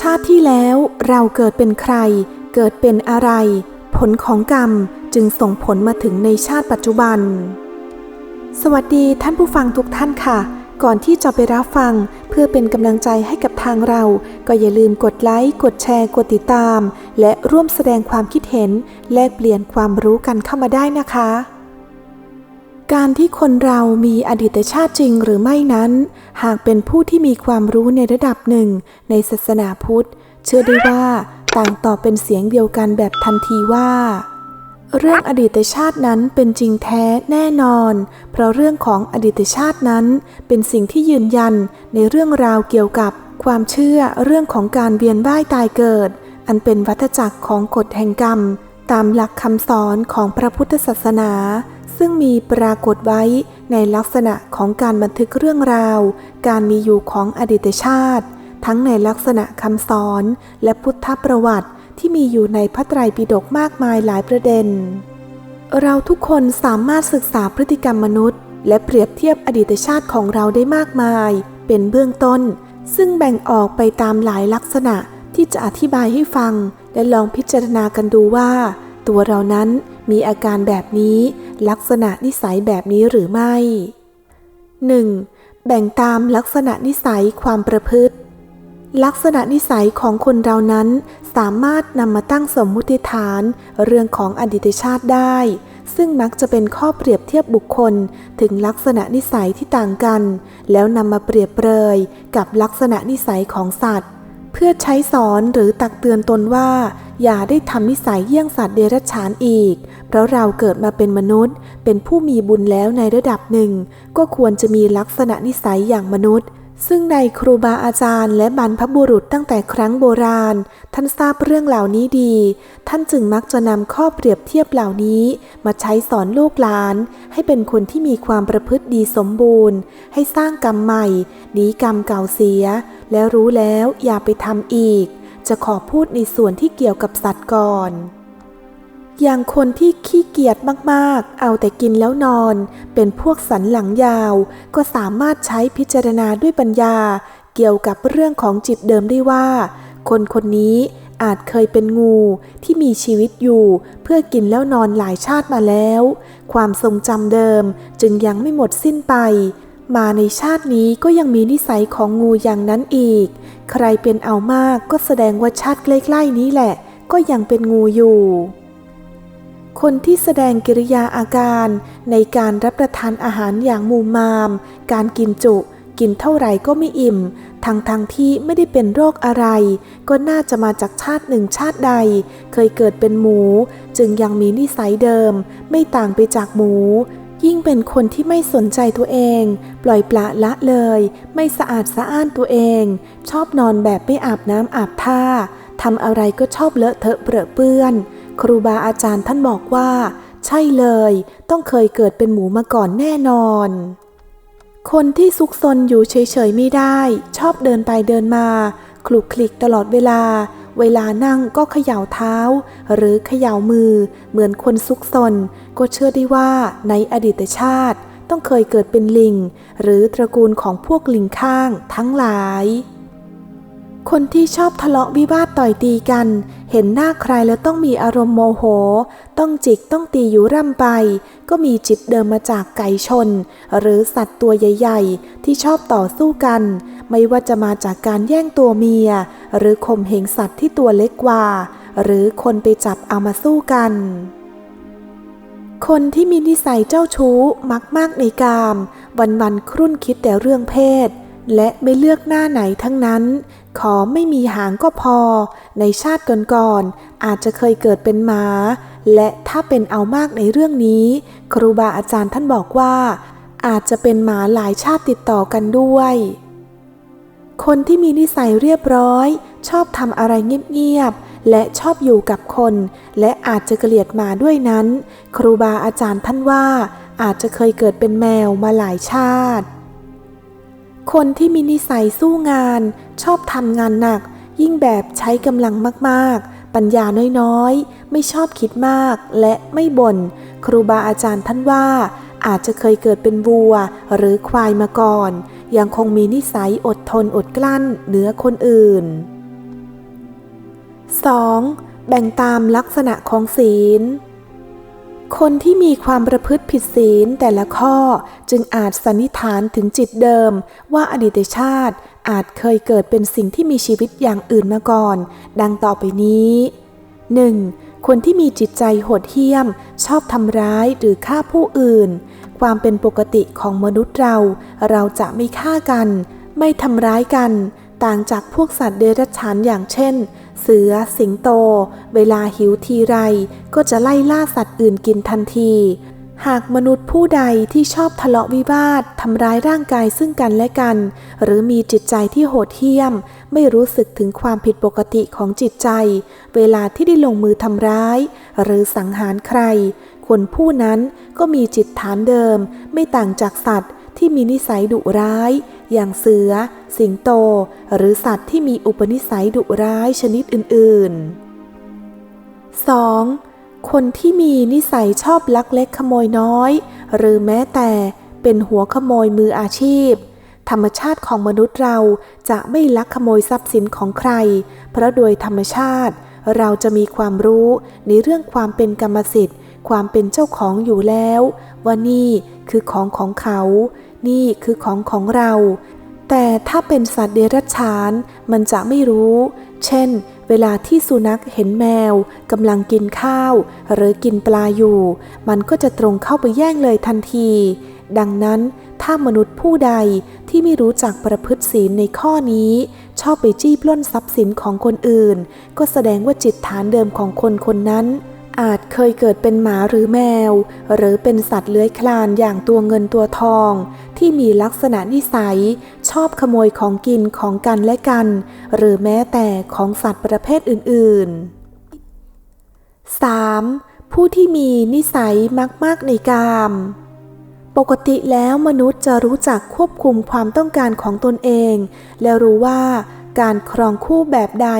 ชาติที่แล้วเราเกิดเป็นใคร เกิดเป็นอะไร ผลของกรรมจึงส่งผลมาถึงในชาติปัจจุบัน สวัสดีท่านผู้ฟังทุกท่านค่ะ ก่อนที่จะไปรับฟังเพื่อเป็นกำลังใจให้กับทางเรา ก็อย่าลืมกดไลค์ กดแชร์ กดติดตาม และร่วมแสดงความคิดเห็น แลกเปลี่ยนความรู้กันเข้ามาได้นะคะ การที่คนเรามีอดีตชาติจริงหรือไม่นั้น หากเป็นผู้ที่มีความรู้ในระดับหนึ่ง ในศาสนาพุทธ เชื่อได้ว่าต่างตอบเป็นเสียงเดียวกันแบบทันทีว่า เรื่องอดีตชาตินั้นเป็นจริงแท้แน่นอน เพราะเรื่องของอดีตชาตินั้น เป็นสิ่งที่ยืนยันในเรื่องราวเกี่ยวกับความเชื่อเรื่องของการเวียนว่ายตายเกิด อันเป็นวัฏจักรของกฎแห่งกรรม ตามหลักคำสอนของพระพุทธศาสนา ซึ่งมีปรากฏไว้ในลักษณะของการบันทึกเรื่องราว การมีอยู่ของอดีตชาติ ทั้งในลักษณะคำสอนและพุทธประวัติที่มีอยู่ในพระไตรปิฎกมากมายหลายประเด็น เราทุกคนสามารถศึกษาพฤติกรรมมนุษย์ และเปรียบเทียบอดีตชาติของเราได้มากมาย เป็นเบื้องต้น ซึ่งแบ่งออกไปตามหลายลักษณะที่จะอธิบายให้ฟัง และลองพิจารณากันดูว่า ตัวเรานั้นมีอาการแบบนี้ ลักษณะนิสัยแบบนี้หรือไม่ 1. แบ่งตามลักษณะนิสัยความประพฤติ ลักษณะนิสัยของคนเรานั้น สามารถนำมาตั้งสมมุติฐาน เรื่องของอดีตชาติได้ ซึ่งมักจะเป็นข้อเปรียบเทียบบุคคลถึงลักษณะนิสัยที่ต่างกัน แล้วนำมาเปรียบเปรยกับลักษณะนิสัยของสัตว์ เพื่อใช้สอนหรือตักเตือนตนว่า อย่าได้ทำนิสัยเยี่ยงสัตว์เดรัจฉานอีก เพราะเราเกิดมาเป็นมนุษย์ เป็นผู้มีบุญแล้วในระดับหนึ่ง ก็ควรจะมีลักษณะนิสัยอย่างมนุษย์ ซึ่งในครูบาอาจารย์และบรรพบุรุษตั้งแต่ครั้งโบราณ ท่านทราบเรื่องเหล่านี้ดี ท่านจึงมักจะนำข้อเปรียบเทียบเหล่านี้ มาใช้สอนลูกหลาน ให้เป็นคนที่มีความประพฤติดีสมบูรณ์ ให้สร้างกรรมใหม่หนีกรรมเก่าเสีย แล้วรู้แล้วอย่าไปทำอีก จะขอพูดในส่วนที่เกี่ยวกับสัตว์ก่อน อย่างคนที่ขี้เกียจมากๆ เอาแต่กินแล้วนอน เป็นพวกสันหลังยาว ก็สามารถใช้พิจารณาด้วยปัญญา เกี่ยวกับเรื่องของจิตเดิมได้ว่า คนคนนี้อาจเคยเป็นงูที่มีชีวิตอยู่เพื่อกินแล้วนอนหลายชาติมาแล้ว ความทรงจำเดิมจึงยังไม่หมดสิ้นไป มาในชาตินี้ก็ยังมีนิสัยของงูอย่างนั้นอีก ใครเป็นเอามากก็แสดงว่าชาติใกล้ๆนี้แหละ ก็ยังเป็นงูอยู่ คนที่แสดงกิริยาอาการในการรับประทานอาหารอย่างมูมาม การกินจุ กินเท่าไหร่ก็ไม่อิ่ม ทั้งทงที่ไม่ได้เป็นโรคอะไร ก็น่าจะมาจากชาติหนึ่งชาติใด เคยเกิดเป็นหมู จึงยังมีนิสัยเดิม ไม่ต่างไปจากหมู ยิ่งเป็นคนที่ไม่สนใจตัวเอง ปล่อยปละละเลย ไม่สะอาดสะอ้านตัวเอง ชอบนอนแบบไม่อาบน้ำอาบท่าทำอะไรก็ชอบเลอะเทอะเปรอะเปื้อน ครูบาอาจารย์ท่านบอกว่า ใช่เลย ต้องเคยเกิดเป็นหมูมาก่อนแน่นอน คนที่ซุกซนอยู่เฉยๆไม่ได้ ชอบเดินไปเดินมาคลุกคลิกตลอดเวลา เวลานั่งก็เขย่าเท้า หรือเขย่ามือ เหมือนคนซุกซน ก็เชื่อได้ว่าในอดีตชาติ ต้องเคยเกิดเป็นลิง หรือตระกูลของพวกลิงข้างทั้งหลาย คนที่ชอบทะเลาะวิวาทต่อยตีกัน เห็นหน้าใครแล้วต้องมีอารมณ์โมโห ต้องจิกต้องตีอยู่ร่ำไป ก็มีจิตเดิมมาจากไก่ชน หรือสัตว์ตัวใหญ่ ๆ ที่ชอบต่อสู้กัน ไม่ว่าจะมาจากการแย่งตัวเมีย หรือข่มเหงสัตว์ที่ตัวเล็กกว่า หรือคนไปจับเอามาสู้กัน คนที่มีนิสัยเจ้าชู้มักมากในกาม วันๆครุ่นคิดแต่เรื่องเพศและไม่เลือกหน้าไหนทั้งนั้น ขอไม่มีหางก็พอ ในชาติก่อนๆอาจจะเคยเกิดเป็นหมา และถ้าเป็นเอามากในเรื่องนี้ ครูบาอาจารย์ท่านบอกว่า อาจจะเป็นหมาหลายชาติติดต่อกันด้วย คนที่มีนิสัยเรียบร้อย ชอบทำอะไรเงียบๆและชอบอยู่กับคน และอาจจะเกลียดหมาด้วยนั้น ครูบาอาจารย์ท่านว่า อาจจะเคยเกิดเป็นแมวมาหลายชาติ คนที่มีนิสัยสู้งาน ชอบทำงานหนัก ยิ่งแบบใช้กำลังมากๆ ปัญญาน้อยๆ ไม่ชอบคิดมากและไม่บน่น ครูบาอาจารย์ท่านว่า อาจจะเคยเกิดเป็นวัวหรือควายมาก่อน ยังคงมีนิสัยอดทนอดกลั้นเหนือคนอื่น 2. แบ่งตามลักษณะของศีล คนที่มีความประพฤติผิดศีลแต่ละข้อจึงอาจสันนิษฐานถึงจิตเดิม ว่าอดีตชาติอาจเคยเกิดเป็นสิ่งที่มีชีวิตอย่างอื่นมาก่อน ดังต่อไปนี้ 1. คนที่มีจิตใจโหดเหี้ยม ชอบทำร้ายหรือฆ่าผู้อื่น ความเป็นปกติของมนุษย์เรา เราจะไม่ฆ่ากัน ไม่ทำร้ายกัน ต่างจากพวกสัตว์เดรัจฉานอย่างเช่น เสือ สิงโต เวลาหิวทีไร ก็จะไล่ล่าสัตว์อื่นกินทันที หากมนุษย์ผู้ใดที่ชอบทะเลาะวิวาททำร้ายร่างกายซึ่งกันและกัน หรือมีจิตใจที่โหดเหี้ยม ไม่รู้สึกถึงความผิดปกติของจิตใจ เวลาที่ได้ลงมือทำร้าย หรือสังหารใคร คนผู้นั้นก็มีจิตฐานเดิม ไม่ต่างจากสัตว์ที่มีนิสัยดุร้าย อย่างเสือ สิงโต หรือสัตว์ที่มีอุปนิสัยดุร้ายชนิดอื่น ๆ 2. คนที่มีนิสัยชอบลักเล็กขโมยน้อย หรือแม้แต่เป็นหัวขโมยมืออาชีพ ธรรมชาติของมนุษย์เราจะไม่ลักขโมยทรัพย์สินของใคร เพราะโดยธรรมชาติ เราจะมีความรู้ในเรื่องความเป็นกรรมสิทธิ์ ความเป็นเจ้าของอยู่แล้ว ว่านี่คือของของเขา นี่คือของของเรา แต่ถ้าเป็นสัตว์เดรัจฉาน มันจะไม่รู้ เช่น เวลาที่สุนัขเห็นแมวกำลังกินข้าว หรือกินปลาอยู่ มันก็จะตรงเข้าไปแย่งเลยทันที ดังนั้นถ้ามนุษย์ผู้ใดที่ไม่รู้จักประพฤติศีลในข้อนี้ ชอบไปจี้ปล้นทรัพย์สินของคนอื่น ก็แสดงว่าจิตฐานเดิมของคนคนนั้น อาจเคยเกิดเป็นหมาหรือแมว หรือเป็นสัตว์เลื้อยคลานอย่างตัวเงินตัวทอง ที่มีลักษณะนิสัย ชอบขโมยของกินของกันและกัน หรือแม้แต่ของสัตว์ประเภทอื่น ๆ 3. ผู้ที่มีนิสัยมาก ๆ ในกาม ปกติแล้วมนุษย์จะรู้จักควบคุมความต้องการของตนเอง และรู้ว่า การครองคู่แบบใด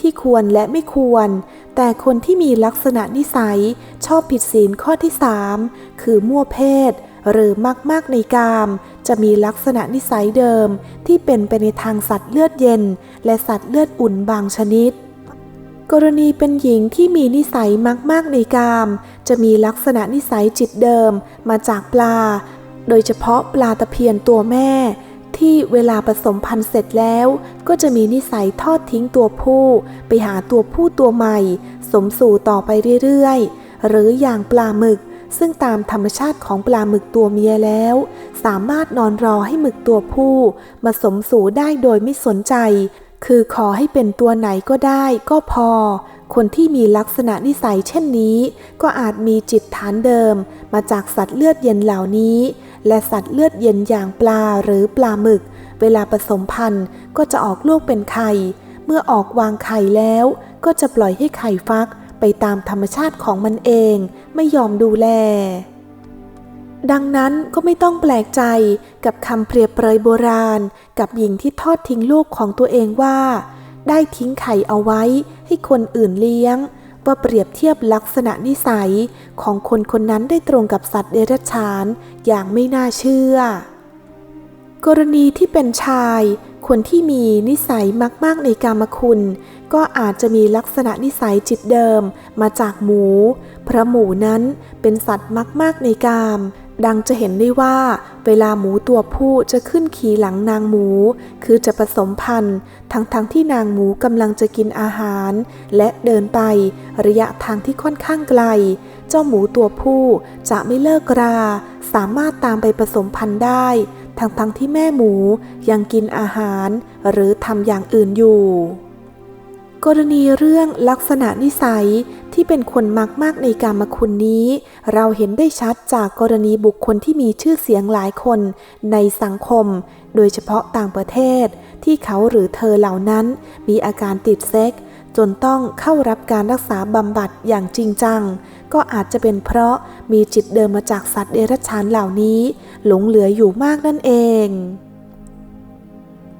ที่ควรและไม่ควร แต่คนที่มีลักษณะนิสัยชอบผิดศีลข้อที่ 3 คือมั่วเพศ หรือมากๆในกาม จะมีลักษณะนิสัยเดิม ที่เป็นไปในทางสัตว์เลือดเย็น และสัตว์เลือดอุ่นบางชนิดกรณีเป็นหญิงที่มีนิสัยมากๆในกาม จะมีลักษณะนิสัยจิตเดิมมาจากปลา โดยเฉพาะปลาตะเพียนตัวแม่ ที่เวลาผสมพันธุ์เสร็จแล้ว ก็จะมีนิสัยทอดทิ้งตัวผู้ ไปหาตัวผู้ตัวใหม่ สมสู่ต่อไปเรื่อยๆ หรืออย่างปลาหมึก ซึ่งตามธรรมชาติของปลาหมึกตัวเมียแล้ว สามารถนอนรอให้หมึกตัวผู้ มาสมสู่ได้โดยไม่สนใจ คือขอให้เป็นตัวไหนก็ได้ก็พอ คนที่มีลักษณะนิสัยเช่นนี้ ก็อาจมีจิตฐานเดิม มาจากสัตว์เลือดเย็นเหล่านี้ และสัตว์เลือดเย็นอย่างปลาหรือปลาหมึก เวลาผสมพันธุ์ก็จะออกลูกเป็นไข่ เมื่อออกวางไข่แล้ว ก็จะปล่อยให้ไข่ฟักไปตามธรรมชาติของมันเอง ไม่ยอมดูแล ดังนั้นก็ไม่ต้องแปลกใจกับคำเปรียบเปรยโบราณ กับหญิงที่ทอดทิ้งลูกของตัวเองว่า ได้ทิ้งไข่เอาไว้ให้คนอื่นเลี้ยง ว่าเปรียบเทียบลักษณะนิสัยของคนคนนั้นได้ตรงกับสัตว์เดรัจฉานอย่างไม่น่าเชื่อ กรณีที่เป็นชาย คนที่มีนิสัยมาก ๆ ในกามคุณ ก็อาจจะมีลักษณะนิสัยจิตเดิมมาจากหมู เพราะหมูนั้นเป็นสัตว์มาก ๆ ในกาม ดังจะเห็นได้ว่า เวลาหมูตัวผู้จะขึ้นขี่หลังนางหมู คือจะผสมพันธุ์ ทั้งๆทที่นางหมูกำลังจะกินอาหาร และเดินไประยะทางที่ค่อนข้างไกล เจ้าหมูตัวผู้จะไม่เลิกรา สามารถตามไปผสมพันธุ์ได้ ทั้งๆทที่แม่หมูยังกินอาหาร หรือทำอย่างอื่นอยู่ กรณีเรื่องลักษณะนิสัยที่เป็นคนมากมากในการมคุณนี้ เราเห็นได้ชัดจากกรณีบุคคลที่มีชื่อเสียงหลายคนในสังคม โดยเฉพาะต่างประเทศ ที่เขาหรือเธอเหล่านั้น มีอาการติดเซ็ก จนต้องเข้ารับการรักษาบำบัดอย่างจริงจัง ก็อาจจะเป็นเพราะมีจิตเดิมมาจากสัตว์เดรัจฉานเหล่านี้ หลงเหลืออยู่มากนั่นเอง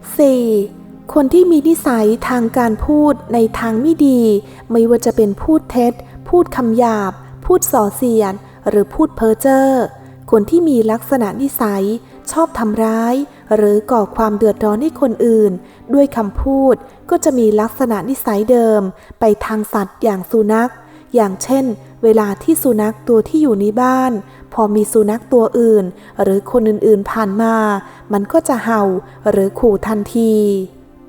4. คนที่มีนิสัยทางการพูดในทางไม่ดี ไม่ว่าจะเป็นพูดเท็จ พูดคำหยาบ พูดส่อเสียด หรือพูดเพ้อเจ้อคนที่มีลักษณะนิสัย ชอบทำร้าย หรือก่อความเดือดร้อนให้คนอื่น ด้วยคำพูดก็จะมีลักษณะนิสัยเดิม ไปทางสัตว์อย่างสุนัข อย่างเช่น เวลาที่สุนัขตัวที่อยู่ในบ้าน พอมีสุนัขตัวอื่น หรือคนอื่นๆผ่านมา มันก็จะเห่าหรือขู่ทันที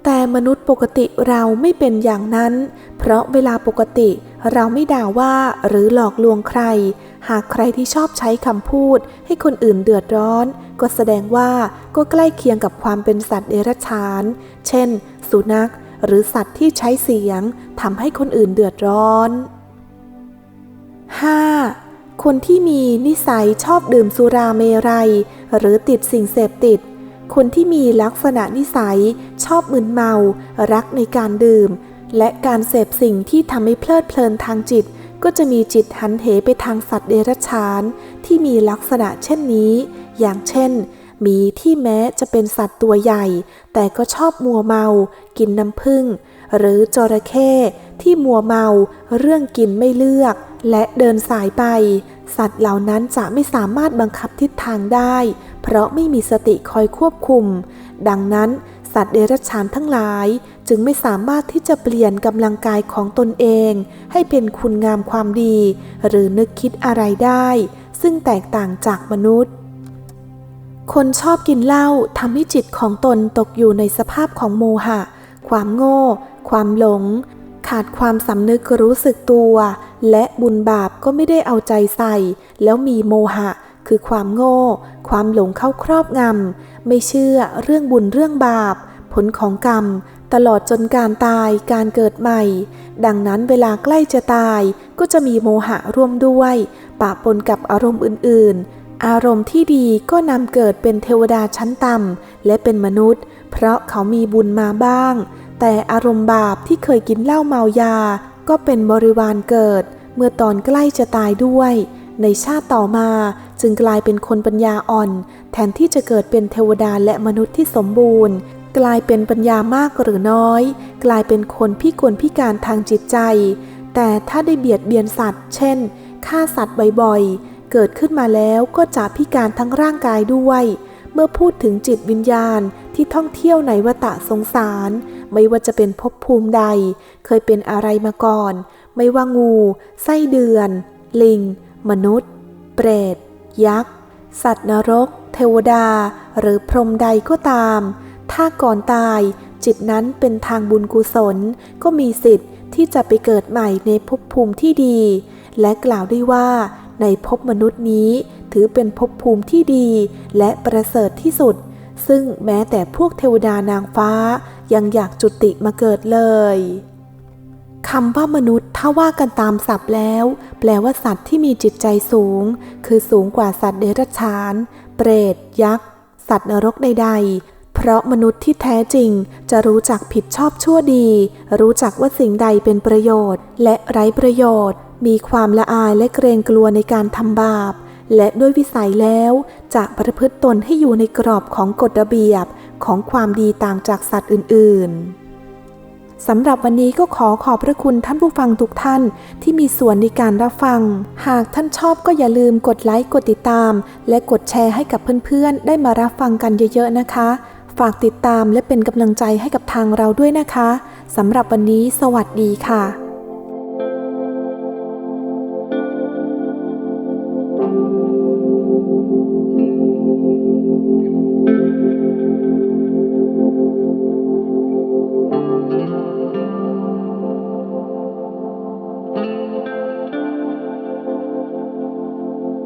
แต่มนุษย์ปกติเราไม่เป็นอย่างนั้น เพราะเวลาปกติเราไม่ด่าว่าหรือหลอกลวงใคร หากใครที่ชอบใช้คำพูด ให้คนอื่นเดือดร้อน ก็แสดงว่าก็ใกล้เคียงกับความเป็นสัตว์เดรัจฉาน เช่น สุนัข หรือสัตว์ที่ใช้เสียงทำให้คนอื่นเดือดร้อน 5. คนที่มีนิสัยชอบดื่มสุราเมรัย หรือติดสิ่งเสพติด คนที่มีลักษณะนิสัย ชอบมึนเมา รักในการดื่ม และการเสพสิ่งที่ทำให้เพลิดเพลินทางจิต ก็จะมีจิตหันเหไปทางสัตว์เดรัจฉาน ที่มีลักษณะเช่นนี้ อย่างเช่นหมีที่แม้จะเป็นสัตว์ตัวใหญ่ แต่ก็ชอบมัวเมา กินน้ำผึ้งหรือจระเข้ ที่มัวเมาเรื่องกินไม่เลือก และเดินสายไป สัตว์เหล่านั้นจะไม่สามารถบังคับทิศทางได้ เพราะไม่มีสติคอยควบคุม ดังนั้นสัตว์เดรัจฉานทั้งหลาย จึงไม่สามารถที่จะเปลี่ยนกำลังกายของตนเอง ให้เป็นคุณงามความดี หรือนึกคิดอะไรได้ ซึ่งแตกต่างจากมนุษย์ คนชอบกินเหล้าทำให้จิตของตนตกอยู่ในสภาพของโมหะ ความโง่ ความหลง ขาดความสำนึกรู้สึกตัว และบุญบาปก็ไม่ได้เอาใจใส่ แล้วมีโมหะ คือความโง่ ความหลงเข้าครอบงำ ไม่เชื่อเรื่องบุญเรื่องบาป ผลของกรรม ตลอดจนการตายการเกิดใหม่ ดังนั้นเวลาใกล้จะตายก็จะมีโมหะร่วมด้วย ปะปนกับอารมณ์อื่นๆ อารมณ์ที่ดีก็นำเกิดเป็นเทวดาชั้นต่ำและเป็นมนุษย์ เพราะเขามีบุญมาบ้าง แต่อารมณ์บาปที่เคยกินเหล้าเมายา ก็เป็นบริวารเกิด เมื่อตอนใกล้จะตายด้วย ในชาติต่อมาจึงกลายเป็นคนปัญญาอ่อน แทนที่จะเกิดเป็นเทวดาและมนุษย์ที่สมบูรณ์ กลายเป็นปัญญามากหรือน้อย กลายเป็นคนพิกลพิการทางจิตใจ แต่ถ้าได้เบียดเบียนสัตว์ เช่นฆ่าสัตว์บ่อยๆ เกิดขึ้นมาแล้วก็จะพิการทั้งร่างกายด้วย เมื่อพูดถึงจิตวิญญาณที่ท่องเที่ยวในวัฏสงสาร ไม่ว่าจะเป็นภพภูมิใด เคยเป็นอะไรมาก่อน ไม่ว่างู ไส้เดือน ลิง มนุษย์ เปรต ยักษ์ สัตว์นรก เทวดา หรือพรหมใดก็ตาม ถ้าก่อนตายจิตนั้นเป็นทางบุญกุศล ก็มีสิทธิ์ที่จะไปเกิดใหม่ในภพภูมิที่ดี และกล่าวได้ว่า ในภพมนุษย์นี้ถือเป็นภพภูมิที่ดีและประเสริฐที่สุด ซึ่งแม้แต่พวกเทวดานางฟ้า ยังอยากจุติมาเกิดเลยคำว่ามนุษย์ถ้าว่ากันตามศัพท์แล้ว แปลว่าสัตว์ที่มีจิตใจสูง คือสูงกว่าสัตว์เดรัจฉาน เปรต ยักษ์ สัตว์นรกใดๆ เพราะมนุษย์ที่แท้จริง จะรู้จักผิดชอบชั่วดี รู้จักว่าสิ่งใดเป็นประโยชน์ และไร้ประโยชน์ มีความละอายและเกรงกลัวในการทำบาป และด้วยวิสัยแล้ว จะประพฤติตนให้อยู่ในกรอบของกฎระเบียบ ของความดีต่างจากสัตว์อื่น ๆ สำหรับวันนี้ก็ขอขอบพระคุณท่านผู้ฟังทุกท่านที่มีส่วนในการรับฟัง หากท่านชอบก็อย่าลืมกดไลค์ กดติดตาม และกดแชร์ให้กับเพื่อนๆ ได้มารับฟังกันเยอะๆ นะคะ ฝากติดตามและเป็นกำลังใจให้กับทางเราด้วยนะคะ สำหรับวันนี้ สวัสดีค่ะ